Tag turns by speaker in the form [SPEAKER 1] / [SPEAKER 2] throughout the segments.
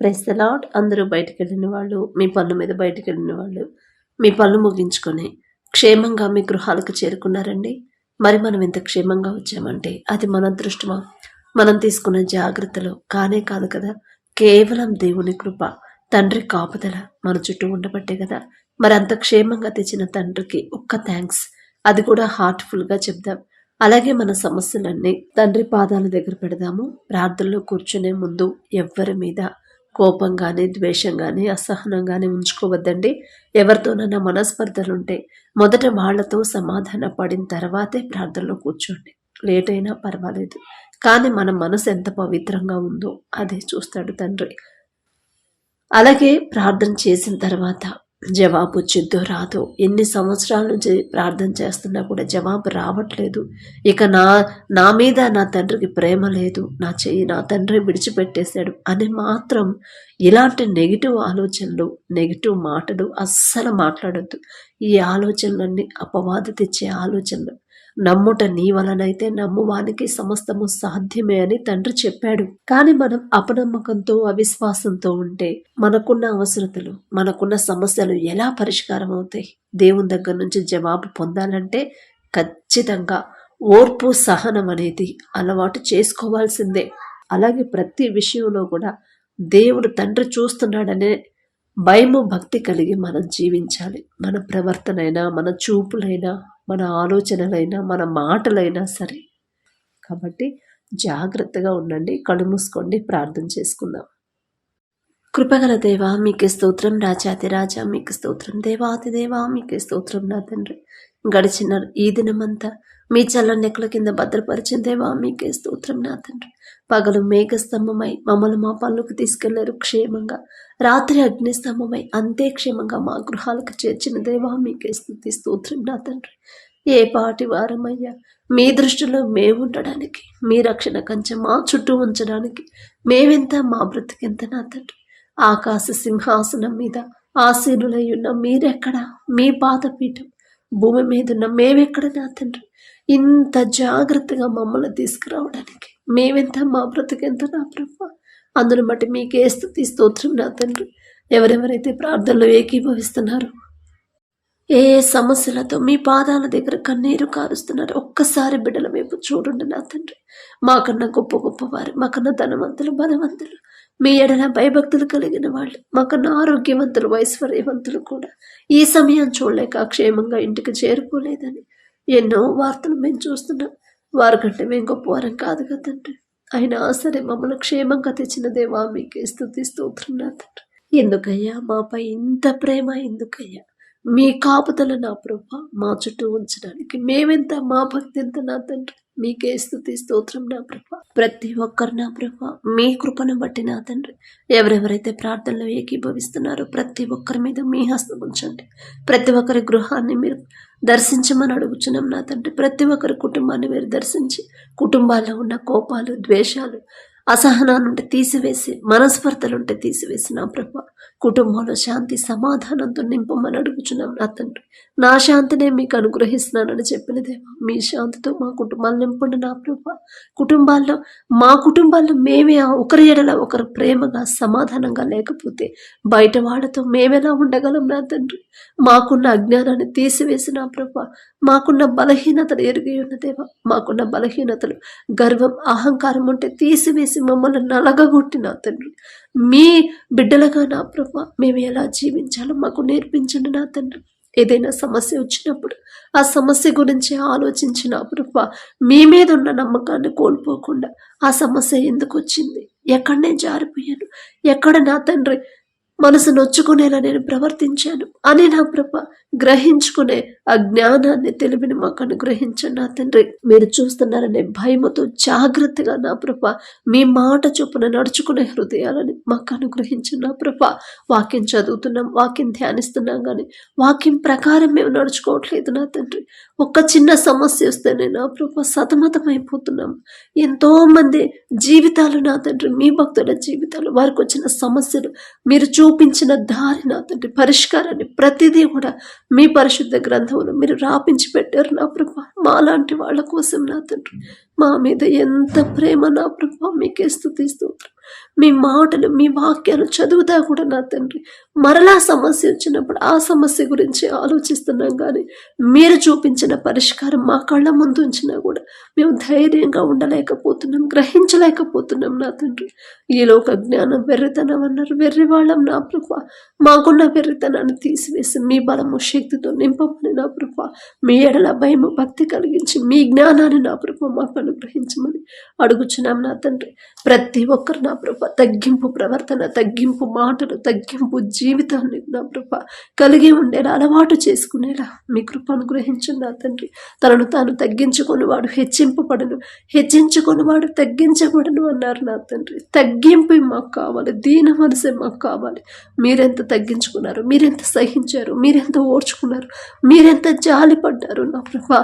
[SPEAKER 1] Press a lot lot అందరూ బయటకు వెళ్ళిన వాళ్ళు మీ పనుల మీద బయటకు వెళ్ళిన వాళ్ళు మీ పనులు ముగించుకొని క్షేమంగా మీ గృహాలకు చేరుకున్నారండి. మరి మనం ఇంత క్షేమంగా వచ్చామంటే అది మన అదృష్టమా? మనం తీసుకున్న జాగ్రత్తలు కానే కాదు కదా. కేవలం దేవుని కృప తండ్రి కాపుదల మన చుట్టూ ఉండబట్టే కదా. మరి అంత క్షేమంగా తెచ్చిన తండ్రికి ఒక్క థ్యాంక్స్ అది కూడా హార్ట్ఫుల్గా చెప్దాం. అలాగే మన సమస్యలన్నీ తండ్రి పాదాల దగ్గర పెడదాము. ప్రార్థనలో కూర్చునే ముందు ఎవ్వరి మీద కోపం కానీ ద్వేషం కానీ అసహనం కానీ ఉంచుకోవద్దండి. ఎవరితోనైనా మనస్పర్ధలుంటే మొదట వాళ్ళతో సమాధాన పడిన తర్వాతే ప్రార్థనలో కూర్చోండి. లేట్ అయినా పర్వాలేదు. కానీ మన మనసు ఎంత పవిత్రంగా ఉందో అదే చూస్తాడు తండ్రి. అలాగే ప్రార్థన చేసిన తర్వాత జవాబు వచ్చిద్దో రాదో. ఎన్ని సంవత్సరాల నుంచి ప్రార్థన చేస్తున్నా కూడా జవాబు రావట్లేదు. ఇక నా నా మీద నా తండ్రికి ప్రేమ లేదు. నా చెయ్యి నా తండ్రి విడిచిపెట్టేశాడు అని మాత్రం ఇలాంటి నెగిటివ్ ఆలోచనలు నెగిటివ్ మాటలు అస్సలు మాట్లాడొద్దు. ఈ ఆలోచనలన్నీ అపవాద తెచ్చే ఆలోచనలు నమ్ముట నీ వలనైతే నమ్మువానికి సమస్తము సాధ్యమే అని తండ్రి చెప్పాడు. కానీ మనం అపనమ్మకంతో అవిశ్వాసంతో ఉంటే మనకున్న అవసరతలు మనకున్న సమస్యలు ఎలా పరిష్కారం అవుతాయి దేవుని దగ్గర నుంచి జవాబు పొందాలంటే ఖచ్చితంగా ఓర్పు సహనం అనేది అలవాటు చేసుకోవాల్సిందే. అలాగే ప్రతి విషయంలో కూడా దేవుడు తండ్రి చూస్తున్నాడనే భయము భక్తి కలిగి మనం జీవించాలి. మన ప్రవర్తనైనా మన చూపులైనా మన ఆలోచనలైనా మన మాటలైనా సరే. కాబట్టి జాగ్రత్తగా ఉండండి కళ్ళు మూసుకోండి ప్రార్థన చేసుకుందాం. కృపగల దేవా మీకే స్తోత్రం రాజాతి రాజా మీకు స్తోత్రం దేవాతి దేవా మీకే స్తోత్రం నా తండ్రి. గడిచిన ఈ దినమంతా మీ చల్ల నెక్కల కింద భద్రపరిచిన దేవా మీకే స్తోత్రం నా తండ్రి. పగలు మేఘస్తంభమై మమ్మల్ని మా పనులకు తీసుకెళ్ళారు క్షేమంగా. రాత్రి అగ్నిస్తంభమై అంతే క్షేమంగా మా గృహాలకు చేర్చిన దేవా మీకే స్థుతి స్తోత్రం నా తండ్రి. ఏ పాటి వారమయ్యా? మీ దృష్టిలో మేము ఉండడానికి మీ రక్షణ కంచె మా చుట్టూ ఉంచడానికి మేవెంత మా బ్రతికెంత నా తండ్రి? ఆకాశ సింహాసనం మీద ఆశీనులై ఉన్న మీరెక్కడ? మీ పాదపీఠం భూమి మీద ఉన్న మేమెక్కడ నా తండ్రి? ఇంత జాగ్రత్తగా మమ్మల్ని తీసుకురావడానికి. మేమెంత మా బ్రతికెంత నా ప్రభ. అందును బట్టి మీకే స్థుతి స్తోత్రం నా తండ్రి. ఎవరెవరైతే ప్రార్థనలో ఏకీభవిస్తున్నారు ఏ ఏ సమస్యలతో మీ పాదాల దగ్గర కన్నీరు కారుస్తున్నారు ఒక్కసారి బిడ్డల వైపు చూడండి నా తండ్రి. మాకన్నా గొప్ప గొప్పవారు మాకన్నా ధనవంతులు బలవంతులు. మీ ఎడల భయభక్తులు కలిగిన వాళ్ళు మాకన్నా ఆరోగ్యవంతులు ఐశ్వర్యవంతులు కూడా. ఈ సమయం చూడలేక క్షేమంగా ఇంటికి చేరుకోలేదని ఎన్నో వార్తలు మేము చూస్తున్నాం. వారికంటే మేము గొప్పవారం కాదు కదండి అయినా సరే మమ్మల్ని క్షేమంగా తెచ్చిన దేవా మీకే స్థుతి స్తోత్రం నా తండ్రి. ఎందుకయ్యా? మాపై ఇంత ప్రేమ ఎందుకయ్యా? మీ కాపుదల నా ప్రభ మా చుట్టూ ఉంచడానికి మేమెంత మా భక్తి ఎంత నా తండ్రి? మీకే స్థుతి స్తోత్రం నా ప్రభ. ప్రతి ఒక్కరు నా ప్రభ. మీ కృపను బట్టి నా తండ్రి. ఎవరెవరైతే ప్రార్థనలు ఏకీభవిస్తున్నారో ప్రతి ఒక్కరి మీద మీ హస్తం ఉంచండి. ప్రతి ఒక్కరి గృహాన్ని మీరు దర్శించమని అడుగుచున్నాం నా తండ్రి. ప్రతి ఒక్కరి కుటుంబాన్ని మీరు దర్శించి కుటుంబాల్లో ఉన్న కోపాలు ద్వేషాలు అసహనాలుంటే తీసివేసి మనస్పర్ధలుంటే తీసివేసి నా ప్రభ. కుటుంబంలో శాంతి సమాధానంతో నింపమని అడుగుచున్నాం నా తండ్రి. నా శాంతినే మీకు అనుగ్రహిస్తున్నానని చెప్పిన దేవా మీ శాంతితో మా కుటుంబాలు నింపండి నా ప్రభ. కుటుంబాల్లో మా కుటుంబాల్లో మేమే ఒకరి ఎడల ఒకరు ప్రేమగా సమాధానంగా లేకపోతే బయట వాళ్ళతో మేమెలా ఉండగలం నా తండ్రి? మాకున్న అజ్ఞానాన్ని తీసివేసి నా ప్రభ మాకున్న బలహీనతలు ఎరిగి ఉన్న దేవా మాకున్న బలహీనతలు గర్వం అహంకారం ఉంటే తీసివేసి మమ్మల్ని నలగగొట్టి నా తండ్రి. మీ బిడ్డలుగా నా ప్రభ మేము ఎలా జీవించాలో మాకు నేర్పించండి నా తండ్రి. ఏదైనా సమస్య వచ్చినప్పుడు ఆ సమస్య గురించి ఆలోచించిన ప్రభ మీ మీద ఉన్న నమ్మకాన్ని కోల్పోకుండా ఆ సమస్య ఎందుకు వచ్చింది? ఎక్కడ నేను జారిపోయాను? ఎక్కడ నా తండ్రి మనసు నొచ్చుకునేలా నేను ప్రవర్తించాను? అని నా ప్రభ గ్రహించుకునే ఆ జ్ఞానాన్ని తెలివిని మాకు అనుగ్రహించండి నా తండ్రి. మీరు చూస్తున్నారనే భయముతో జాగ్రత్తగా నా ప్రభ మీ మాట చొప్పున నడుచుకునే హృదయాలని మాకు అనుగ్రహించండి నా ప్రభ. వాక్యం చదువుతున్నాం వాక్యం ధ్యానిస్తున్నాం కానీ వాక్యం ప్రకారం మేము నడుచుకోవట్లేదు నా తండ్రి. ఒక్క చిన్న సమస్య వస్తేనే నా ప్రభ సతమతమైపోతున్నాం. ఎంతో మంది జీవితాలు నా తండ్రి మీ భక్తుల జీవితాలు వారికి వచ్చిన సమస్యలు మీరు చూపించిన దారి నా తండ్రి. పరిష్కారాన్ని ప్రతిదీ కూడా మీ పరిశుద్ధ గ్రంథం గ్రంథంలో మీరు రాపించి పెట్టారు నా ప్రభా. మాలాంటి వాళ్ళ కోసం నా తండ్రి. మా మీద ఎంత ప్రేమ నా ప్రభా మీకే స్థుతిస్తూ మీ మాటలు మీ వాక్యాలు చదువుతా కూడా నా తండ్రి. మరలా సమస్య వచ్చినప్పుడు ఆ సమస్య గురించి ఆలోచిస్తున్నాం కానీ మీరు చూపించిన పరిష్కారం మా కళ్ళ ముందు ఉంచినా కూడా మేము ధైర్యంగా ఉండలేకపోతున్నాం గ్రహించలేకపోతున్నాం నా తండ్రి. ఈలోక జ్ఞానం వెర్రితనం అన్నారు. వెర్రి వాళ్ళం నా ప్రభ. మాకున్న వెర్రితనాన్ని తీసివేసి మీ బలము శక్తితో నింపమని నా ప్రభ. మీ ఎడల భయము భక్తి కలిగించి మీ జ్ఞానాన్ని నా ప్రభ మాకు అనుగ్రహించమని అడుగుచున్నాం నా తండ్రి. ప్రతి ఒక్కరు నా ప్రభ తగ్గింపు ప్రవర్తన తగ్గింపు మాటలు తగ్గింపు జీవితాన్ని నా ప్రభ కలిగి ఉండేలా అలవాటు చేసుకునేలా మీ కృప అనుగ్రహించండి నా తండ్రి. తనను తాను తగ్గించుకొని వాడు హెచ్చింపబడను హెచ్చించుకొని వాడు తగ్గించబడను అన్నారు నా తండ్రి. తగ్గింపు మాకు కావాలి దీన మనసే మాకు కావాలి. మీరెంత తగ్గించుకున్నారు మీరెంత సహించారు మీరెంత ఓర్చుకున్నారు మీరెంత జాలిపడ్డారు నా ప్రభా.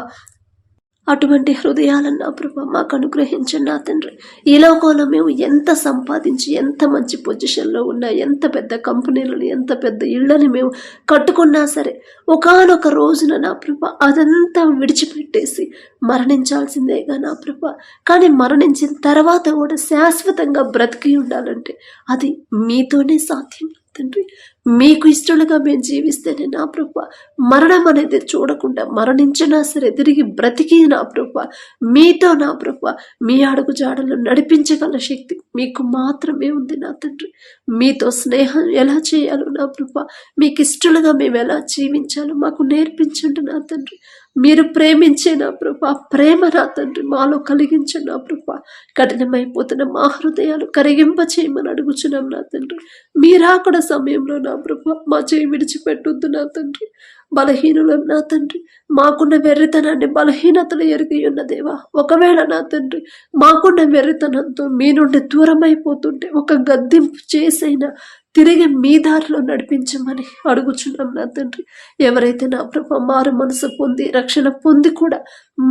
[SPEAKER 1] అటువంటి హృదయాలను నా ప్రభా మాకు అనుగ్రహించండి నా తండ్రి. ఈ లోకంలో మేము ఎంత సంపాదించి ఎంత మంచి పొజిషన్లో ఉన్నా ఎంత పెద్ద కంపెనీలను ఎంత పెద్ద ఇళ్ళని మేము కట్టుకున్నా సరే ఒకానొక రోజున నా ప్రభ అదంతా విడిచిపెట్టేసి మరణించాల్సిందేగా నా ప్రభ. కానీ మరణించిన తర్వాత కూడా శాశ్వతంగా బ్రతికి ఉండాలంటే అది మీతోనే సాధ్యం తండ్రి. మీకు ఇష్టలుగా మేము జీవిస్తేనే నా ప్రభ. మరణం అనేది చూడకుండా మరణించినా సరే తిరిగి బ్రతికి నా ప్రభ. మీతో నా ప్రభ. మీ అడుగు జాడలు నడిపించగల శక్తి మీకు మాత్రమే ఉంది నా తండ్రి. మీతో స్నేహం ఎలా చేయాలో నా ప్రభ. మీకు ఇష్టలుగా మేము ఎలా జీవించాలో మాకు నేర్పించండి నా తండ్రి. మీరు ప్రేమించే నా ప్రభ. ప్రేమ నా తండ్రి. మాలో కలిగించండి నా ప్రభ. కఠినమైపోతున్న మా హృదయాలు కరిగింప చేయమని అడుగుచున్నాం నా తండ్రి. మీరాకడ సమయంలో నా నా ప్రభ మా చేయి విడిచిపెట్టొద్దు నా తండ్రి. బలహీనులం నా తండ్రి. మాకున్న వెర్రితనాన్ని బలహీనతలు ఎరిగి ఉన్న దేవా ఒకవేళ నా తండ్రి మాకున్న వెర్రితనంతో మీ నుండి దూరం అయిపోతుంటే ఒక గద్దింపు చేసైనా తిరిగి మీ దారిలో నడిపించమని అడుగుచున్నాం నా తండ్రి. ఎవరైతే నా ప్రభ మారు మనసు పొంది రక్షణ పొంది కూడా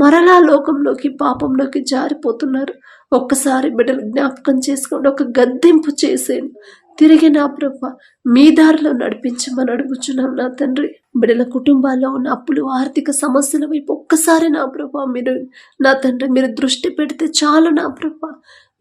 [SPEAKER 1] మరలా లోకంలోకి పాపంలోకి జారిపోతున్నారు ఒక్కసారి బిడ్డలు జ్ఞాపకం చేసుకోండి ఒక గద్దింపు చేసేను తిరిగి నా ప్రభ మీ దారిలో నడిపించమని అడుగుచున్నాం నా తండ్రి. బిడ్డల కుటుంబాల్లో ఉన్న అప్పులు ఆర్థిక సమస్యల వైపు ఒక్కసారి నా ప్రభ మీరు నా తండ్రి మీరు దృష్టి పెడితే చాలు నా ప్రభ.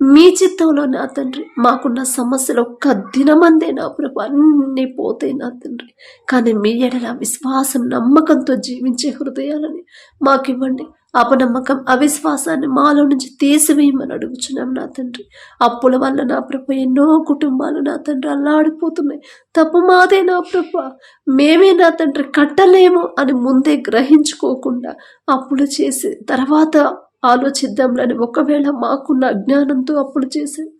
[SPEAKER 1] మీ చిత్తంలో నా తండ్రి మాకున్న సమస్యలు ఒక్క దినమందే నా ప్రభు అన్నీ పోతాయి నా తండ్రి. కానీ మీ ఎడల విశ్వాసం నమ్మకంతో జీవించే హృదయాలని మాకివ్వండి. అపనమ్మకం అవిశ్వాసాన్ని మాలో నుంచి తీసివేయమని అడుగుచున్నాం నా తండ్రి. అప్పుల వల్ల నా ప్రభ ఎన్నో కుటుంబాలు నా తండ్రి అల్లాడిపోతున్నాయి. తప్పు మాదే నా ప్రభ. మేమే నా తండ్రి కట్టలేము అని ముందే గ్రహించుకోకుండా అప్పులు చేసి తర్వాత ఆలోచిద్దాంలని ఒకవేళ మాకున్న అజ్ఞానంతో అప్పుడు చేశాను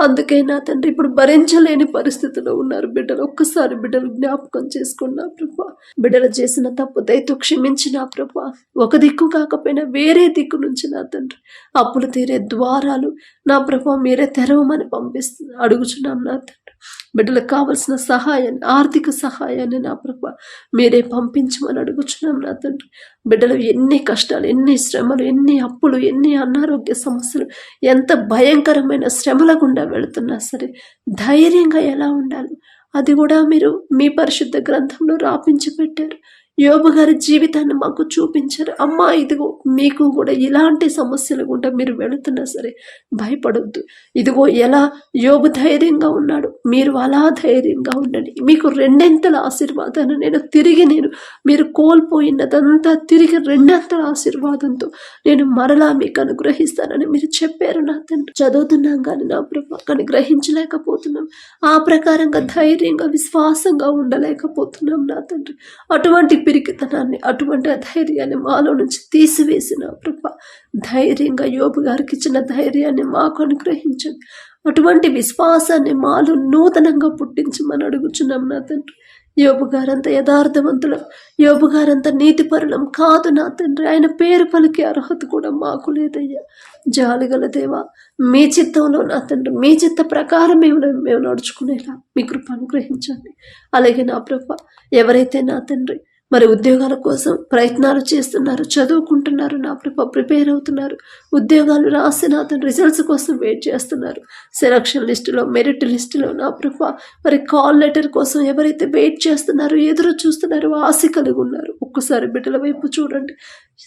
[SPEAKER 1] అందుకే నా తండ్రి ఇప్పుడు భరించలేని పరిస్థితిలో ఉన్నారు బిడ్డలు. ఒక్కసారి బిడ్డలు జ్ఞాపకం చేసుకున్నా ప్రభా. బిడ్డలు చేసిన తప్పు దయతో క్షమించిన ప్రభా. ఒక దిక్కు కాకపోయినా వేరే దిక్కు నుంచి నా తండ్రి. అప్పులు తీరే ద్వారాలు నా ప్రభా మీరే తెరవమని పంపిస్తుంది అడుగుచున్నాం నా తండ్రి. బిడ్డలకు కావలసిన సహాయాన్ని ఆర్థిక సహాయాన్ని నా ప్రభ మీరే పంపించమని అడుగుచున్నాం నా తండ్రి. బిడ్డలు ఎన్ని కష్టాలు ఎన్ని శ్రమలు ఎన్ని అప్పులు ఎన్ని అనారోగ్య సమస్యలు ఎంత భయంకరమైన శ్రమలు గుండా వెళుతున్నా సరే ధైర్యంగా ఎలా ఉండాలి? అది కూడా మీరు మీ పరిశుద్ధ గ్రంథంలో రాపించి పెట్టారు. యోబు గారి జీవితాన్ని మాకు చూపించారు. అమ్మా ఇదిగో మీకు కూడా ఇలాంటి సమస్యలు గుండా మీరు వెళుతున్నా సరే భయపడొద్దు. ఇదిగో ఎలా? యోబు ధైర్యంగా ఉన్నాడు. మీరు అలా ధైర్యంగా ఉండండి. మీకు రెండెంతల ఆశీర్వాదాన్ని నేను తిరిగి నేను మీరు కోల్పోయినదంతా తిరిగి రెండంతల ఆశీర్వాదంతో నేను మరలా మీకు అనుగ్రహిస్తానని మీరు చెప్పారు నా తండ్రి. చదువుతున్నాం కానీ నా ప్రభా కానీ గ్రహించలేకపోతున్నాం. ఆ ప్రకారంగా ధైర్యంగా విశ్వాసంగా ఉండలేకపోతున్నాం నా తండ్రి. అటువంటి పిరికితనాన్ని అటువంటి ధైర్యాన్ని మాలో నుంచి తీసివేసిన ప్రభ. ధైర్యంగా యోబు గారికి ఇచ్చిన ధైర్యాన్ని మాకు అనుగ్రహించండి అటువంటి విశ్వాసాన్ని మాలో నూతనంగా పుట్టించమని అడుగుచున్నాం నా తండ్రి. యోబు గారంత యథార్థవంతులం. యోబు గారంత నీతిపరులం కాదు నా తండ్రి. ఆయన పేరు పలికే అర్హత కూడా మాకు లేదయ్యా. జాలిగల దేవా మీ చిత్తంలో నా తండ్రి మీ చిత్త ప్రకారం మేము మేము నడుచుకునేలా మీ కృప అనుగ్రహించండి. అలాగే నా ప్రభ ఎవరైతే నా తండ్రి మరి ఉద్యోగాల కోసం ప్రయత్నాలు చేస్తున్నారు చదువుకుంటున్నారు నా ప్రభ ప్రిపేర్ అవుతున్నారు. ఉద్యోగాలు రాసి నా అతను రిజల్ట్స్ కోసం వెయిట్ చేస్తున్నారు. సెలక్షన్ లిస్టులో మెరిట్ లిస్టులో నా ప్రభ మరి కాల్ లెటర్ కోసం ఎవరైతే వెయిట్ చేస్తున్నారో ఎదురు చూస్తున్నారో ఆశ కలిగి ఉన్నారు. ఒక్కసారి బిడ్డల వైపు చూడండి.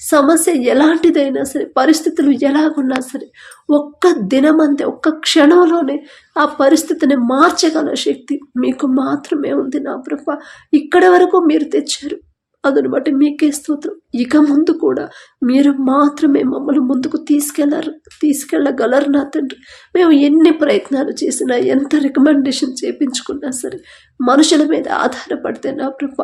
[SPEAKER 1] సమస్య ఎలాంటిదైనా సరే పరిస్థితులు ఎలాగున్నా సరే ఒక్క దినమంతే ఒక్క క్షణంలోనే ఆ పరిస్థితిని మార్చగల శక్తి మీకు మాత్రమే ఉంది నా ప్రభ ఇక్కడ వరకు మీరు తెచ్చారు. అందుని బట్టి మీకే స్తోత్రం. ఇక ముందు కూడా మీరు మాత్రమే మమ్మల్ని ముందుకు తీసుకెళ్ళరు తీసుకెళ్ళగలరు నా తండ్రి. మేము ఎన్ని ప్రయత్నాలు చేసినా ఎంత రికమెండేషన్ చేయించుకున్నా సరే మనుషుల మీద ఆధారపడితే నా ప్రభ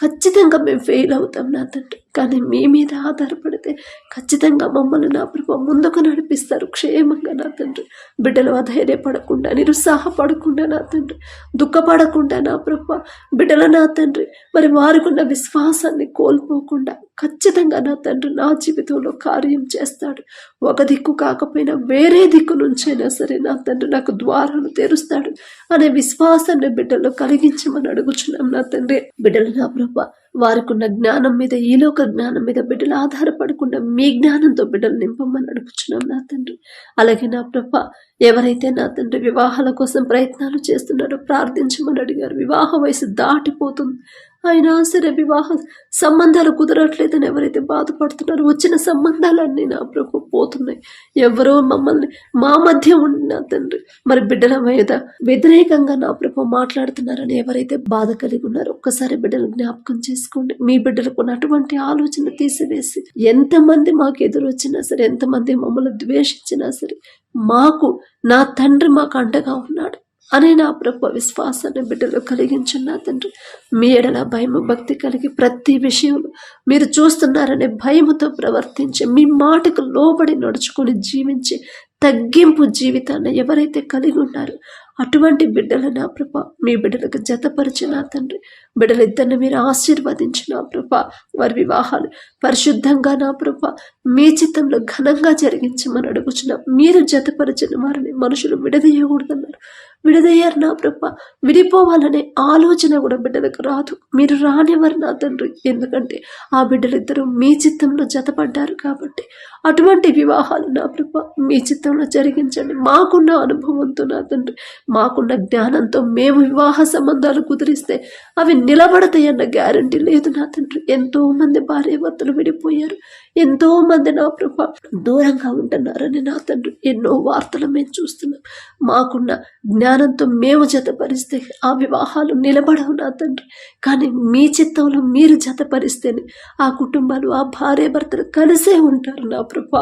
[SPEAKER 1] ఖచ్చితంగా మేము ఫెయిల్ అవుతాం నా తండ్రి కానీ మీ మీద ఆధారపడితే ఖచ్చితంగా మమ్మల్ని నా ప్రభు ముందుకు నడిపిస్తారు క్షేమంగా నా తండ్రి బిడ్డలు అధైర్యపడకుండా నిరుత్సాహపడకుండా నా తండ్రి దుఃఖపడకుండా నా ప్రభు బిడ్డల నా తండ్రి మరి వారికున్న విశ్వాసాన్ని కోల్పోకుండా ఖచ్చితంగా నా తండ్రి నా జీవితంలో కార్యం చేస్తాడు. ఒక దిక్కు కాకపోయినా వేరే దిక్కు నుంచైనా సరే నా తండ్రి నాకు ద్వారాలు తెరుస్తాడు అనే విశ్వాసాన్ని బిడ్డల్లో కలిగించమని అడుగుచున్నాం నా తండ్రి బిడ్డలు నా ప్రభు వారికి ఉన్న జ్ఞానం మీద ఈలోక జ్ఞానం మీద బిడ్డలు ఆధారపడకుండా మీ జ్ఞానంతో బిడ్డలు నింపమని అడుగుచున్నాం నా తండ్రి. అలాగే నా ప్రభ ఎవరైతే నా తండ్రి వివాహాల కోసం ప్రయత్నాలు చేస్తున్నారో ప్రార్థించమని అడిగారు. వివాహ వయసు దాటిపోతుంది. అయినా సరే వివాహ సంబంధాలు కుదరట్లేదని ఎవరైతే బాధపడుతున్నారో వచ్చిన సంబంధాలన్నీ నా ప్రభు పోతున్నాయి. ఎవరో మమ్మల్ని మా మధ్య ఉన్న తండ్రి మరి బిడ్డల మీద వ్యతిరేకంగా నా ప్రభు మాట్లాడుతున్నారని ఎవరైతే బాధ కలిగి ఉన్నారో ఒక్కసారి బిడ్డలు జ్ఞాపకం చేసుకోండి. మీ బిడ్డలకు అటువంటి ఆలోచన తీసివేసి ఎంతమంది మాకు ఎదురొచ్చినా సరే ఎంతమంది మమ్మల్ని ద్వేషించినా సరే మాకు నా తండ్రి మాకు అండగా ఉన్నాడు. అనే నా ప్రభు విశ్వాసాన్ని బిడ్డలు కలిగించిన తండ్రి. మీ ఎడల భయము భక్తి కలిగి ప్రతి విషయంలో మీరు చూస్తున్నారనే భయముతో ప్రవర్తించి మీ మాటకు లోబడి నడుచుకొని జీవించి తగ్గింపు జీవితాన్ని ఎవరైతే కలిగి ఉన్నారో అటువంటి బిడ్డల నా ప్రభ మీ బిడ్డలకు జతపరిచిన తండ్రి. బిడ్డలిద్దరిని మీరు ఆశీర్వదించిన ప్రభ వారి వివాహాలు పరిశుద్ధంగా నా ప్రభ మీ చిత్తంలో ఘనంగా జరిగించమని అడుగుచున్న మీరు జతపరిచిన వారిని మనుషులు విడదీయకూడదన్నారు. విడదయ్యారు నా ప్రభ విడిపోవాలనే ఆలోచన కూడా బిడ్డలకు రాదు. మీరు రానివ్వరు నా తండ్రి. ఎందుకంటే ఆ బిడ్డలిద్దరూ మీ చిత్తంలో జతపడ్డారు కాబట్టి. అటువంటి వివాహాలు నా ప్రభ మీ చిత్తంలో జరిగించండి. మాకున్న అనుభవంతో నా తండ్రి మాకున్న జ్ఞానంతో మేము వివాహ సంబంధాలు కుదిరిస్తే అవి నిలబడతాయన్న గ్యారంటీ లేదు నా తండ్రి. ఎంతో మంది భార్యాభర్తలు విడిపోయారు. ఎంతో మంది నా ప్రభ దూరంగా ఉంటున్నారని నా తండ్రి. ఎన్నో వార్తలు మేము చూస్తున్నాం. మాకున్న జ్ఞానంతో మేము జతపరిస్తే ఆ వివాహాలు నిలబడవు నా తండ్రి. కానీ మీ చిత్తంలో మీరు జతపరిస్తేనే ఆ కుటుంబాలు ఆ భార్య భర్తలు కలిసే ఉంటారు నా ప్రభ.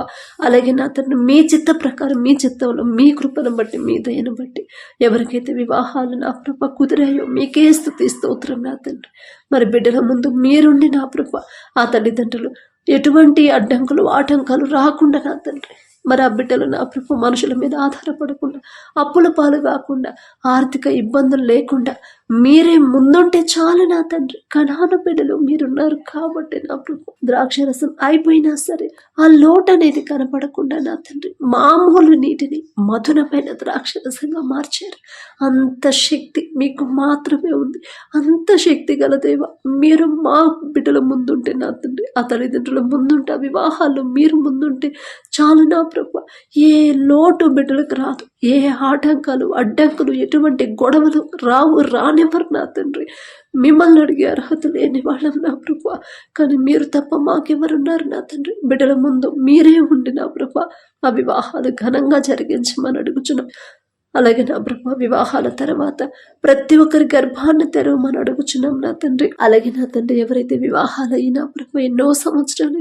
[SPEAKER 1] అలాగే నా తండ్రి మీ చిత్త ప్రకారం మీ చిత్తంలో మీ కృపను బట్టి మీ దయను బట్టి ఎవరికైతే వివాహాలు నా ప్రభ కుదిరాయో మీకే స్థుతి స్తోత్రం నా తండ్రి. మరి బిడ్డల ముందు మీరుండి నా ప్రభ ఆ తల్లిదండ్రులు ఎటువంటి అడ్డంకులు ఆటంకాలు రాకుండా నా తండ్రి. మరి ఆ బిడ్డలు నా ప్రభు మనుషుల మీద ఆధారపడకుండా అప్పుల పాలు కాకుండా ఆర్థిక ఇబ్బందులు లేకుండా మీరే ముందుంటే చాలు నా తండ్రి. కణాన బిడ్డలు మీరున్నారు కాబట్టి నా ప్రభు. ద్రాక్షరసం అయిపోయినా సరే ఆ లోటు అనేది కనపడకుండా నా తండ్రి. మామూలు నీటిని మధురమైన ద్రాక్షరసంగా మార్చారు. అంత శక్తి మీకు మాత్రమే ఉంది. అంత శక్తి గల దేవ మీరు మా బిడ్డల ముందుంటే నా తండ్రి. ఆ తల్లిదండ్రుల ముందుంటే ఆ వివాహాల్లో మీరు ముందుంటే చాలు నా ప్రభు. ఏ లోటు బిడ్డలకు రాదు. ఏ ఆటంకాలు అడ్డంకులు ఎటువంటి గొడవలు రావు రానివ్వరు నా తండ్రి మిమ్మల్ని అడిగే అర్హత లేని వాళ్ళం నా ప్రభా. కానీ మీరు తప్ప మాకెవరున్నారు నా తండ్రి? బిడ్డల ముందు మీరే ఉండి నా ప్రభా. ఆ వివాహాలు ఘనంగా జరిగించమని అడుగుచున్నాం. అలాగే నా బ్రహ్మ వివాహాల తర్వాత ప్రతి ఒక్కరి గర్భాన్ని తెరవమని అడుగుచున్నాం నా తండ్రి. అలాగే నా తండ్రి ఎవరైతే వివాహాలు అయినా బ్రహ్మ ఎన్నో సంవత్సరాలు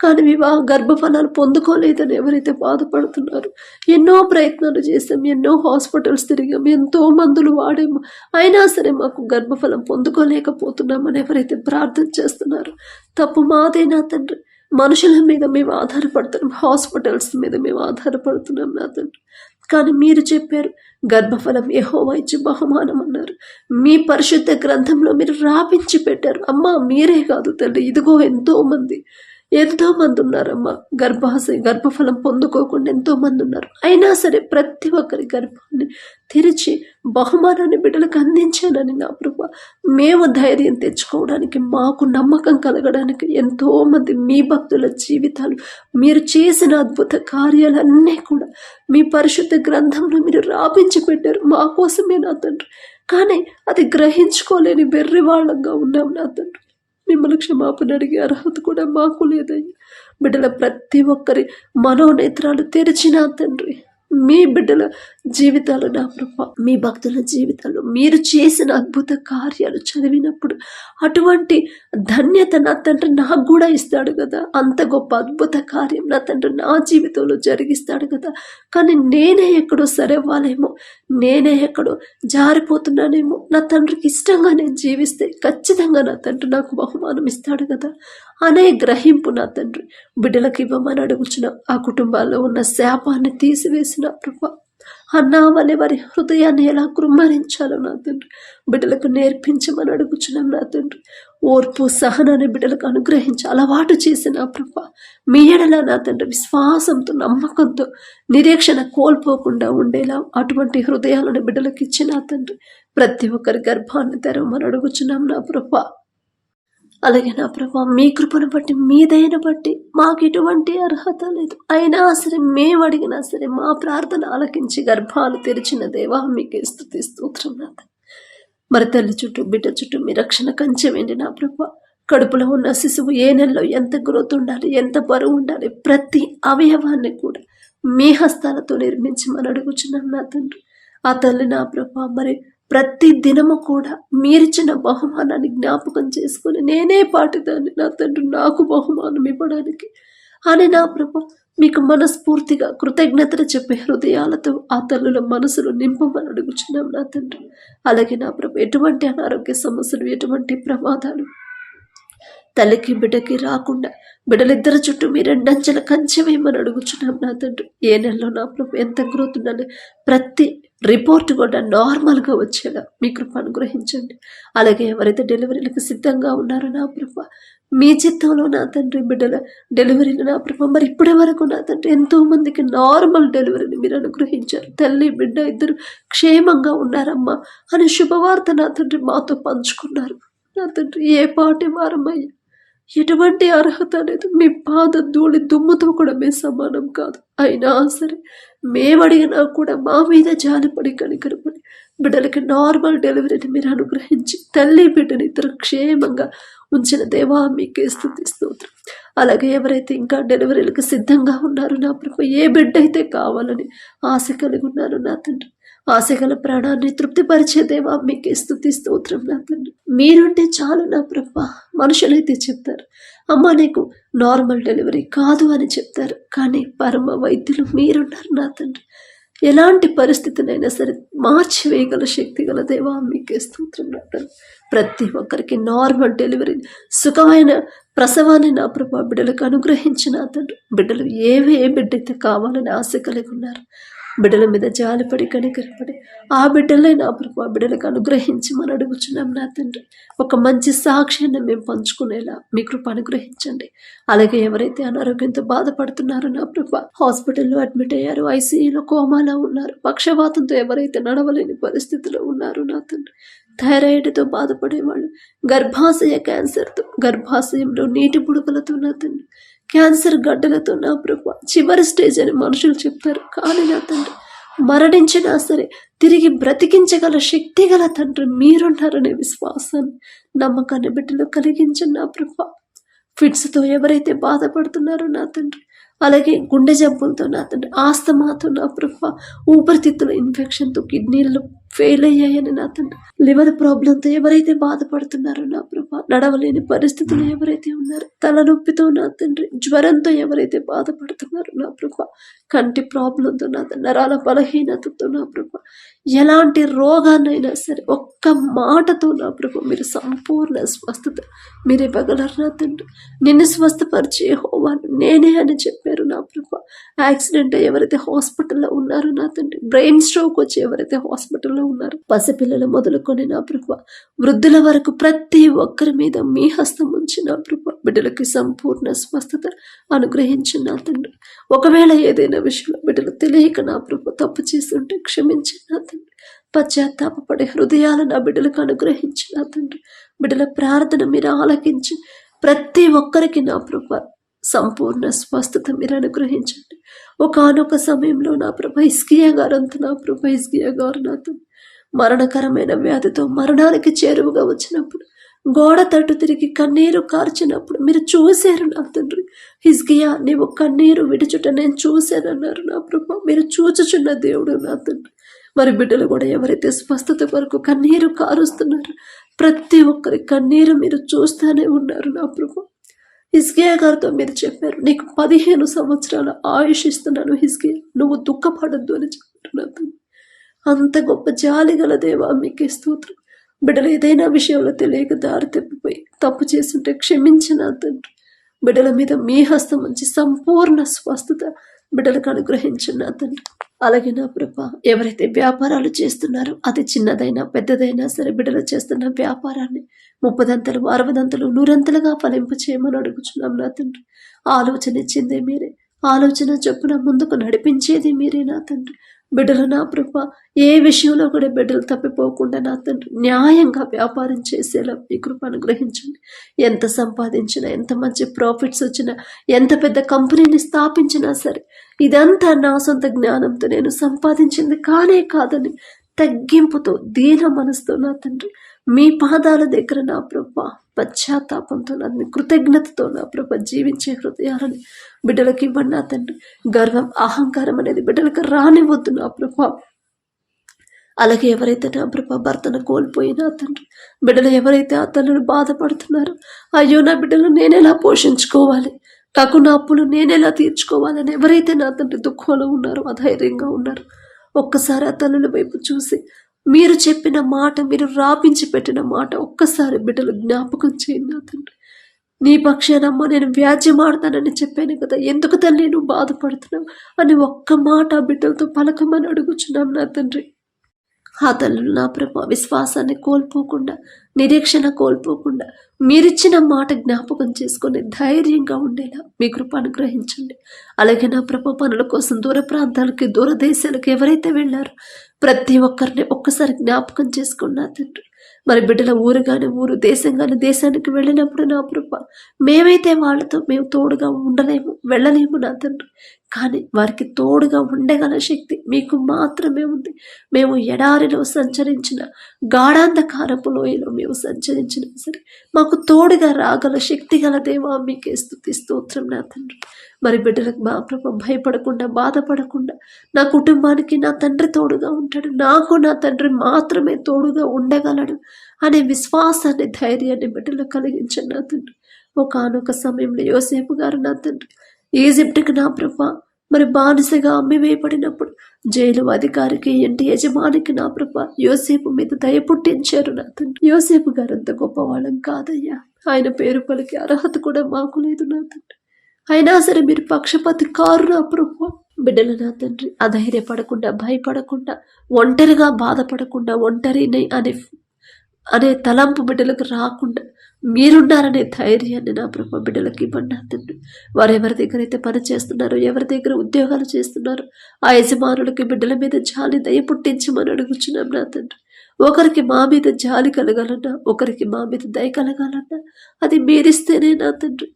[SPEAKER 1] కానీ వివాహ గర్భఫలాలు పొందుకోలేదని ఎవరైతే బాధపడుతున్నారు ఎన్నో ప్రయత్నాలు చేసాం ఎన్నో హాస్పిటల్స్ తిరిగాం ఎంతో మందులు వాడాము అయినా సరే మాకు గర్భఫలం పొందుకోలేకపోతున్నామని ఎవరైతే ప్రార్థన చేస్తున్నారు తప్పు మాదేనా తండ్రి? మనుషుల మీద మేము ఆధారపడుతున్నాం హాస్పిటల్స్ మీద మేము ఆధారపడుతున్నాం నా తండ్రి. కానీ మీరు చెప్పారు గర్భఫలం యెహోవా ఇచ్చి బహుమానం అన్నారు. మీ పరిశుద్ధ గ్రంథంలో మీరు రాపించి పెట్టారు. అమ్మా మీరే కాదు తల్లి ఇదిగో ఎంతో మంది ఎంతో మంది ఉన్నారమ్మా. గర్భాశయ గర్భఫలం పొందుకోకుండా ఎంతో మంది ఉన్నారు. అయినా సరే ప్రతి ఒక్కరి గర్భాన్ని తెరిచి బహుమానాన్ని బిడ్డలకు అందించానని నా ప్రభు మేము ధైర్యం తెచ్చుకోవడానికి మాకు నమ్మకం కలగడానికి ఎంతో మంది మీ భక్తుల జీవితాలు మీరు చేసిన అద్భుత కార్యాలన్నీ కూడా మీ పరిశుద్ధ గ్రంథంలో మీరు రాపించి పెట్టారు. మా కోసమే నా తండ్రి. కానీ అది గ్రహించుకోలేని వెర్రి వాళ్ళంగా ఉన్నాం నా తండ్రి. మిమ్మల్ని క్షమాపణ అడిగే అర్హత కూడా మాకు లేదయ్యా. బిడ్డల ప్రతి ఒక్కరి మనోనేత్రాలు తెరిచినా తండ్రి. మీ బిడ్డల జీవితాలు నా ప్రభ మీ భక్తుల జీవితాలు మీరు చేసిన అద్భుత కార్యాలు చదివినప్పుడు అటువంటి ధన్యత నా తండ్రి నాకు కూడా ఇస్తాడు కదా. అంత గొప్ప అద్భుత కార్యం నా తండ్రి నా జీవితంలో జరిగిస్తాడు కదా. కానీ నేనే ఎక్కడో సరేవ్వాలేమో నేనే ఎక్కడో జారిపోతున్నానేమో. నా తండ్రికి ఇష్టంగా నేను జీవిస్తే ఖచ్చితంగా నా తండ్రి నాకు బహుమానం ఇస్తాడు కదా. అనే గ్రహింపు నా తండ్రి. బిడ్డలకు ఇవ్వమని అడుగుచున్న ఆ కుటుంబాల్లో ఉన్న శాపాన్ని తీసివేసిన ప్రభా. అన్నా వలె వారి హృదయాన్ని ఎలా కృమ్మరించాలో నా తండ్రి. బిడ్డలకు నేర్పించమని అడుగుచున్నాం నా తండ్రి. ఓర్పు సహనాన్ని బిడ్డలకు అనుగ్రహించి అలవాటు చేసిన ప్రభా. మీ ఎడలా నా తండ్రి విశ్వాసంతో నమ్మకంతో నిరీక్షణ కోల్పోకుండా ఉండేలా అటువంటి హృదయాలను బిడ్డలకు ఇచ్చిన తండ్రి. ప్రతి ఒక్కరి గర్భాన్ని తెరవమని అడుగుచున్నాం నా ప్రభా. అలాగే నా ప్రభా మీ కృపను బట్టి మీ దయను బట్టి మాకు ఎటువంటి అర్హత లేదు. అయినా సరే మేము అడిగినా సరే మా ప్రార్థన ఆలకించి గర్భాలు తెరిచిన దేవా మీకే స్థుతి స్తోత్రం నాథ. మరి తల్లి చుట్టూ బిడ్డ చుట్టూ మీ రక్షణ కంచె వెండి నా ప్రభా. కడుపులో ఉన్న శిశువు ఏ నెలలో ఎంత గ్రోత్ ఉండాలి ఎంత బరువు ఉండాలి ప్రతి అవయవాన్ని కూడా మీ హస్తాలతో నిర్మించమని అడుగుచున్నాం నా తండ్రి. ఆ తల్లి నా ప్రభా మరి ప్రతి దినము కూడా మీరిచ్చిన బహుమానాన్ని జ్ఞాపకం చేసుకుని నేనే పాటిదాన్ని. నా తండ్రి నాకు బహుమానం ఇవ్వడానికి. అని నా ప్రభ మీకు మనస్ఫూర్తిగా కృతజ్ఞతలు చెప్పే హృదయాలతో ఆ తల్లుల మనసును నింపమని అడుగుచున్నాం నా తండ్రి. అలాగే నా ప్రభ ఎటువంటి అనారోగ్య సమస్యలు ఎటువంటి ప్రమాదాలు తల్లికి బిడ్డకి రాకుండా బిడ్డలిద్దరి చుట్టూ మీ రెండంచెల కంచె వేయమని అడుగుచున్నాం నా తండ్రి. ఏ నెలలో నా ప్రభు ఎంత గ్రోత్ ఉండాలి? ప్రతి రిపోర్ట్ కూడా నార్మల్గా వచ్చేలా మీ కృప అనుగ్రహించండి. అలాగే ఎవరైతే డెలివరీలకు సిద్ధంగా ఉన్నారో నా ప్రభ మీ చిత్తంలో నా తండ్రి బిడ్డల డెలివరీలు నా ప్రభ మరి ఇప్పటి వరకు నా తండ్రి ఎంతోమందికి నార్మల్ డెలివరీని మీరు అనుగ్రహించారు. తల్లి బిడ్డ ఇద్దరు క్షేమంగా ఉన్నారమ్మా అని శుభవార్త నా తండ్రి మాతో పంచుకున్నారు. నా తండ్రి ఏ పాటి వారమయ్యా ఎటువంటి అర్హత అనేది మీ పాద ధూళి దుమ్ముతో కూడా మేము సమానం కాదు. అయినా సరే మేము అడిగినా కూడా మా మీద జాలిపడి కనికరపడి బిడ్డలకి నార్మల్ డెలివరీని మీరు అనుగ్రహించి తల్లి బిడ్డని ఇద్దరు క్షేమంగా ఉంచిన దేవా మీకే స్థుతి స్తోత్రం. అలాగే ఎవరైతే ఇంకా డెలివరీలకు సిద్ధంగా ఉన్నారో నా ప్రభు ఏ బిడ్డ అయితే కావాలని ఆశ కలిగి ఉన్నారో నా తండ్రి ఆశగల ప్రాణాన్ని తృప్తిపరిచే దేవా మీకే స్థుతి స్తోత్రం నా తండ్రి మీరుంటే చాలు నా ప్రభ మనుషులైతే చెప్తారు. అమ్మ నీకు నార్మల్ డెలివరీ కాదు అని చెప్తారు. కానీ పరమ వైద్యులు మీరున్నారు నా తండ్రి. ఎలాంటి పరిస్థితినైనా సరే మార్చివేయగల శక్తి గల దేవా మీకే స్తోత్రం నా తండ్రి ప్రతి ఒక్కరికి నార్మల్ డెలివరీ సుఖమైన ప్రసవాన్ని నా ప్రభా బిడ్డలకు అనుగ్రహించిన తండ్రి. బిడ్డలు ఏవే ఏ బిడ్డ అయితే కావాలని ఆశ కలిగి ఉన్నారు బిడ్డల మీద జాలిపడి కనికరపడి ఆ బిడ్డలే నా ప్రభు ఆ బిడ్డలకు అనుగ్రహించి మనం అడుగుచున్నాం నా తండ్రి. ఒక మంచి సాక్ష్యాన్ని మేము పంచుకునేలా మీ కృప అనుగ్రహించండి. అలాగే ఎవరైతే అనారోగ్యంతో బాధపడుతున్నారో నా ప్రభు హాస్పిటల్లో అడ్మిట్ అయ్యారు ఐసీయూలో కోమాలో ఉన్నారు పక్షవాతంతో ఎవరైతే నడవలేని పరిస్థితిలో ఉన్నారు నా తండ్రి థైరాయిడ్తో బాధపడేవాళ్ళు గర్భాశయ క్యాన్సర్తో గర్భాశయంలో నీటి బుడకలతో నా తండ్రి క్యాన్సర్ గడ్డలతో నా ప్రభు? చివరి స్టేజ్ అని మనుషులు చెప్తారు. కానీ నా తండ్రి మరణించినా సరే తిరిగి బ్రతికించగల శక్తి గల తండ్రి మీరున్నారనే విశ్వాసాన్ని నమ్మకాన్ని బిడ్డలు కలిగించండి నా ప్రభు. ఫిట్స్తో ఎవరైతే బాధపడుతున్నారో నా తండ్రి అలాగే గుండె జబ్బులతో నా తండ్రి ఆస్తమాతో నా ప్రభు ఊపిరితిత్తుల ఇన్ఫెక్షన్తో కిడ్నీలు ఫెయిల్ అయ్యాయని నా తండ్రి లివర్ ప్రాబ్లంతో ఎవరైతే బాధపడుతున్నారో నా ప్రభ నడవలేని పరిస్థితులు ఎవరైతే ఉన్నారో తలనొప్పితో నా తండ్రి జ్వరంతో ఎవరైతే బాధపడుతున్నారో నా ప్రభ కంటి ప్రాబ్లంతో నా నరాల బలహీనతతో నా ప్రభ ఎలాంటి రోగాన్నైనా సరే ఒక్క మాటతో నా ప్రభు మీరు సంపూర్ణ స్వస్థత మీరు ఇవ్వగలరు నా తండ్రి. నిన్ను స్వస్థపరిచే హోవాను నేనే అని చెప్పారు నా ప్రభు. యాక్సిడెంట్ ఎవరైతే హాస్పిటల్లో ఉన్నారో నా తండ్రి బ్రెయిన్ స్ట్రోక్ వచ్చి ఎవరైతే హాస్పిటల్లో ఉన్నారు. పసిపిల్లలు మొదలుకొని నా ప్రభు వృద్ధుల వరకు ప్రతి ఒక్కరి మీద మీ హస్తం ఉంచి నా ప్రభు బిడ్డలకి సంపూర్ణ స్వస్థత అనుగ్రహించి నా తండ్రి. ఒకవేళ ఏదైనా విషయంలో బిడ్డలు తెలియక నా ప్రభు తప్పు చేస్తుంటే క్షమించి నా తండ్రి. పశ్చాత్తాపడే హృదయాలు నా బిడ్డలకు అనుగ్రహించి నా తండ్రి. బిడ్డల ప్రార్థన మీరు ఆలకించి ప్రతి ఒక్కరికి నా ప్రభు సంపూర్ణ స్వస్థత మీరు అనుగ్రహించండి. ఒకనొక సమయంలో నా ప్రభ ఇస్కియా గారు అంత నా ప్రభ ఇస్కియా గారు నాతో మరణకరమైన వ్యాధితో మరణానికి చేరువుగా వచ్చినప్పుడు గోడ తట్టు తిరిగి కన్నీరు కార్చినప్పుడు మీరు చూశారు నా తండ్రి. హిజ్గియా నీవు కన్నీరు విడుచుట నేను చూశానన్నారు నా ప్రభా. మీరు చూచుచున్న దేవుడు నా తండ్రి. మరి బిడ్డలు కూడా ఎవరైతే స్వస్థత కొరకు కన్నీరు కారుస్తున్నారు ప్రతి ఒక్కరి కన్నీరు మీరు చూస్తూనే ఉన్నారు నా ప్రభా. హిస్కియా గారితో మీరు చెప్పారు నీకు పదిహేను సంవత్సరాల ఆయుష్ ఇస్తున్నాను హిస్కియా నువ్వు దుఃఖపడద్దు అని చెప్పారు నా తండ్రి. అంత గొప్ప జాలి గల దేవా మీకే స్తోత్రం. బిడ్డలు ఏదైనా విషయంలో తెలియక దారి తప్పిపోయి తప్పు చేస్తుంటే క్షమించిన తండ్రి. బిడ్డల మీద మీ హస్తం ఉంచి సంపూర్ణ స్వస్థత బిడ్డలకు అనుగ్రహించిన తండ్రి. అలాగే నా ప్రభ ఎవరైతే వ్యాపారాలు చేస్తున్నారో అది చిన్నదైనా పెద్దదైనా సరే బిడ్డలు చేస్తున్న వ్యాపారాన్ని ముప్పదంతలు అరవదంతలు నూరంతలుగా ఫలింపు చేయమని అడుగుచున్నాం నా తండ్రి. ఆలోచన ఇచ్చిందే మీరే. ఆలోచన చొప్పున ముందుకు నడిపించేది మీరే నా తండ్రి. బిడ్డలు నా ప్రభ? ఏ విషయంలో కూడా బిడ్డలు తప్పిపోకుండా నా తండ్రి న్యాయంగా వ్యాపారం చేసేలా మీ కృప అనుగ్రహించండి. ఎంత సంపాదించినా ఎంత మంచి ప్రాఫిట్స్ వచ్చినా ఎంత పెద్ద కంపెనీని స్థాపించినా సరే ఇదంతా నా సొంత జ్ఞానంతో నేను సంపాదించింది కానే కాదని తగ్గింపుతో దీన మనసుతో నా తండ్రి మీ పాదాల దగ్గర నా ప్రభా పశ్చాత్తాపంతో నన్ను కృతజ్ఞతతో నా ప్రభ జీవించే హృదయాలని బిడ్డలకి ఇవ్వండి నా తండ్రి. గర్వం అహంకారం అనేది బిడ్డలకు రానివద్దు నా ప్రభ. అలాగే ఎవరైతే నా ప్రభ భర్తను కోల్పోయినా తండ్రి బిడ్డలు ఎవరైతే ఆ తల్లులు బాధపడుతున్నారో అయ్యో నా బిడ్డలు నేనెలా పోషించుకోవాలి? కాకుండా అప్పులు నేనెలా తీర్చుకోవాలని ఎవరైతే నా తండ్రి దుఃఖంలో ఉన్నారో అధైర్యంగా ఉన్నారో ఒక్కసారి ఆ తల్లుల వైపు చూసి మీరు చెప్పిన మాట మీరు రాపించి పెట్టిన మాట ఒక్కసారి బిడ్డలు జ్ఞాపకం చేయండి నా తండ్రి. నీ పక్షానమ్మ నేను వ్యాజ్యమాడతానని చెప్పాను కదా ఎందుకు తల్లి నువ్వు బాధపడుతున్నావు అని ఒక్క మాట బిడ్డలతో పలకమని అడుగుచున్నాం నా తండ్రి. ఆ తల్లులు నా ప్రభ విశ్వాసాన్ని కోల్పోకుండా నిరీక్షణ కోల్పోకుండా మీరిచ్చిన మాట జ్ఞాపకం చేసుకొని ధైర్యంగా ఉండేలా మీ కృప అనుగ్రహించండి. అలాగే నా ప్రభ పనుల కోసం దూర ప్రాంతాలకి దూర దేశాలకు ఎవరైతే వెళ్ళారో ప్రతి ఒక్కరిని ఒక్కసారి జ్ఞాపకం చేసుకున్నా తండ్రి. మరి బిడ్డల ఊరు కానీ ఊరు దేశం కానీ దేశానికి వెళ్ళినప్పుడు నా ప్రభ మేమైతే వాళ్ళతో మేము తోడుగా ఉండలేము వెళ్ళలేము నా తండ్రి. కానీ వారికి తోడుగా ఉండగల శక్తి మీకు మాత్రమే ఉంది. మేము ఎడారిలో సంచరించిన గాఢాంధకారపు లోయలో మేము సంచరించినా సరే మాకు తోడుగా రాగల శక్తి గల దేవా మీకే స్థుతి స్తోత్రం నా తండ్రి. మరి బిడ్డలకు మా ప్రభ భయపడకుండా బాధపడకుండా నా కుటుంబానికి నా తండ్రి తోడుగా ఉంటాడు. నాకు నా తండ్రి మాత్రమే తోడుగా ఉండగలడు అనే విశ్వాసాన్ని ధైర్యాన్ని బిడ్డలు కలిగించండి నా తండ్రి. ఒకనొక సమయంలో యోసేపు గారు నా తండ్రి ఈజిప్ట్కి నా ప్రభ మరి బానిసగా అమ్మివేయబడినప్పుడు జైలు అధికారికి ఇంటి యజమానికి నా ప్రభ యోసేపు మీద దయ పుట్టించారు నా తండ్రి. యోసేపు గారు అంత గొప్పవాళ్ళం కాదయ్యా. ఆయన పేరు పలికి అర్హత కూడా మాకు లేదు నా తండ్రి. అయినా సరే మీరు పక్షపాతి కారు నా ప్రభు. బిడ్డలు నా తండ్రి అధైర్యపడకుండా భయపడకుండా ఒంటరిగా బాధపడకుండా ఒంటరిని అనే అనే తలంపు బిడ్డలకు రాకుండా మీరున్నారనే ధైర్యాన్ని నా బ్రహ్మ బిడ్డలకి ఇవ్వండి నా తండ్రి. వారు ఎవరి దగ్గర అయితే పని చేస్తున్నారో ఎవరి దగ్గర ఉద్యోగాలు చేస్తున్నారో ఆ యజమానులకి బిడ్డల మీద జాలి దయ పుట్టించమని అడుగుచున్నాం నా తండ్రి. ఒకరికి మా మీద జాలి కలగాలన్నా ఒకరికి మా మీద దయ కలగాలన్నా అది మీరిస్తేనే నా తండ్రి.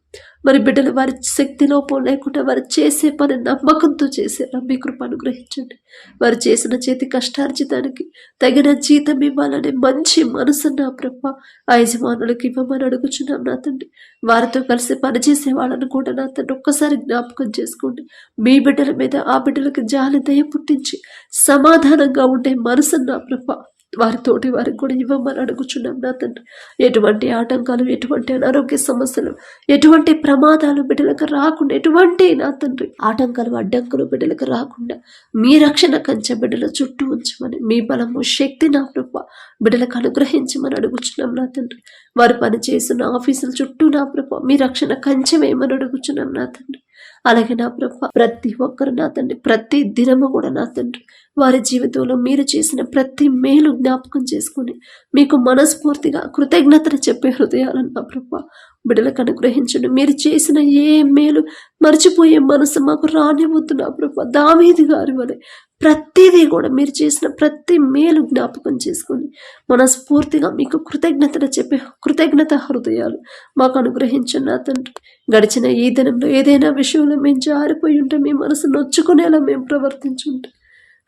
[SPEAKER 1] మరి బిడ్డలు వారి శక్తి లోపం లేకుండా వారు చేసే పని నమ్మకంతో చేసేలా మీ కృప అనుగ్రహించండి. వారు చేసిన చేతి కష్టార్జితానికి తగిన జీతం ఇవ్వాలనే మంచి మనసు నా ప్రభ ఆ యజమానులకు ఇవ్వమని అడుగుచున్నాం నా తండ్రి. వారితో కలిసి పనిచేసే వాళ్ళని కూడా నా తండ్రి ఒక్కసారి జ్ఞాపకం చేసుకోండి. మీ బిడ్డల మీద ఆ బిడ్డలకు జాలి దయ పుట్టించి సమాధానంగా ఉండే మనసు నా ప్రభ వారితోటి వారికి కూడా ఇవ్వమని అడుగుచున్నాం నా తండ్రి. ఎటువంటి ఆటంకాలు ఎటువంటి అనారోగ్య సమస్యలు ఎటువంటి ప్రమాదాలు బిడ్డలకు రాకుండా ఎటువంటి నా తండ్రి ఆటంకాలు అడ్డంకులు బిడ్డలకు రాకుండా మీ రక్షణ కంచె బిడ్డల చుట్టూ ఉంచమని మీ బలము శక్తి నా ప్రభ బిడ్డలకు అనుగ్రహించమని అడుగుచున్నాం నా తండ్రి. వారు పని చేస్తున్న ఆఫీసుల చుట్టూ నా ప్రభ మీ రక్షణ కంచె వేయమని అడుగుచున్నాం నా తండ్రి. అలాగే నా ప్రభ ప్రతి ఒక్కరు నా తండ్రి ప్రతి దినము కూడా నా తండ్రి. వారి జీవితంలో మీరు చేసిన ప్రతి మేలు జ్ఞాపకం చేసుకుని మీకు మనస్ఫూర్తిగా కృతజ్ఞతలు చెప్పే హృదయాలను నా ప్రభ బిడ్డలకు అనుగ్రహించండి. మీరు చేసిన ఏ మేలు మర్చిపోయే మనసు మాకు రానివ్వద్దు నా ప్రభ. దావీది గారి వలె ప్రతిదీ కూడా మీరు చేసిన ప్రతి మేలు జ్ఞాపకం చేసుకొని మనస్ఫూర్తిగా మీకు కృతజ్ఞతలు చెప్పే కృతజ్ఞత హృదయాలు మాకు అనుగ్రహించండి నా తండ్రి. గడిచిన ఈ దినంలో ఏదైనా విషయంలో మేము జారిపోయి ఉంటే మీ మనసు నొచ్చుకునేలా మేము ప్రవర్తించుంటే.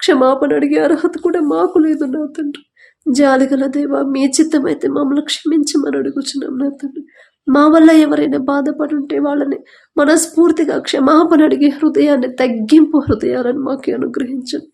[SPEAKER 1] క్షమాపణ అడిగే అర్హత కూడా మాకు లేదు నా తండ్రి. జాలిగల దేవా మీ చిత్తమైతే మమ్మల్ని క్షమించమని అడుగుచున్నాం నా తండ్రి. మా వల్ల ఎవరైనా బాధపడి ఉంటే వాళ్ళని మనస్ఫూర్తిగా క్షమాపణ అడిగే హృదయాన్ని తగ్గింపు హృదయాలను మాకు అనుగ్రహించండి.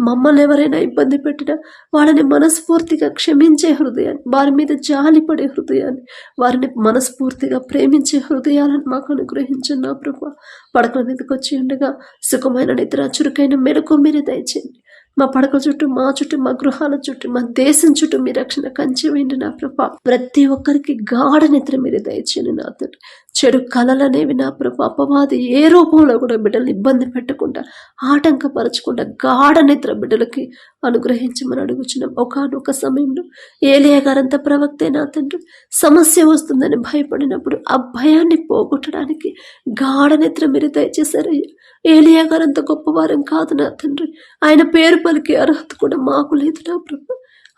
[SPEAKER 1] మమ్మల్ని ఎవరైనా ఇబ్బంది పెట్టినా వాళ్ళని మనస్ఫూర్తిగా క్షమించే హృదయాన్ని వారి మీద జాలిపడే హృదయాన్ని వారిని మనస్ఫూర్తిగా ప్రేమించే హృదయాలను మాకు అనుగ్రహించండి నా ప్రభా. పడకల మీదకి వచ్చి ఉండగా సుఖమైన నిద్ర చురుకైన మెలకు మీరే దయచేయండి. మా పడక చుట్టూ మా చుట్టూ మా గృహాల చుట్టూ మా దేశం చుట్టూ మీ రక్షణ కంచి వేయండి నా ప్రభా. ప్రతి ఒక్కరికి గాఢ నిద్ర మీరు దయచేయండి నా తండ్రి. చెడు కళలనేవి నా ప్రభా. అపవాది ఏ రూపంలో కూడా బిడ్డలు ఇబ్బంది పెట్టకుండా ఆటంకపరచకుండా గాఢ నిద్ర బిడ్డలకి అనుగ్రహించమని అడుగుచున్నాం. ఒకనొక సమయంలో ఏలియా గారంత ప్రవక్తే నా తండ్రి. సమస్య వస్తుందని భయపడినప్పుడు ఆ భయాన్ని పోగొట్టడానికి గాఢ నిద్ర మీరు దయచేశారయ్యా. ఏలియా గారంత గొప్పవారం కాదు నా తండ్రి. ఆయన పేరు పలికే అర్హత కూడా మాకు లేదు నా ప్రభ.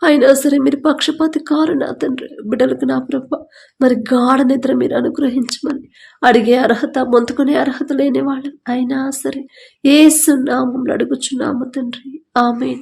[SPEAKER 1] అయినా సరే మీరు పక్షపాతి కారు నా తండ్రి బిడ్డలకు నా ప్రభ. మరి గాఢ నిద్ర మీరు అనుగ్రహించమని అడిగే అర్హత మొంతుకునే అర్హత లేని వాళ్ళు. అయినా సరే ఏ అడుగుచున్నాము తండ్రి. ఆమె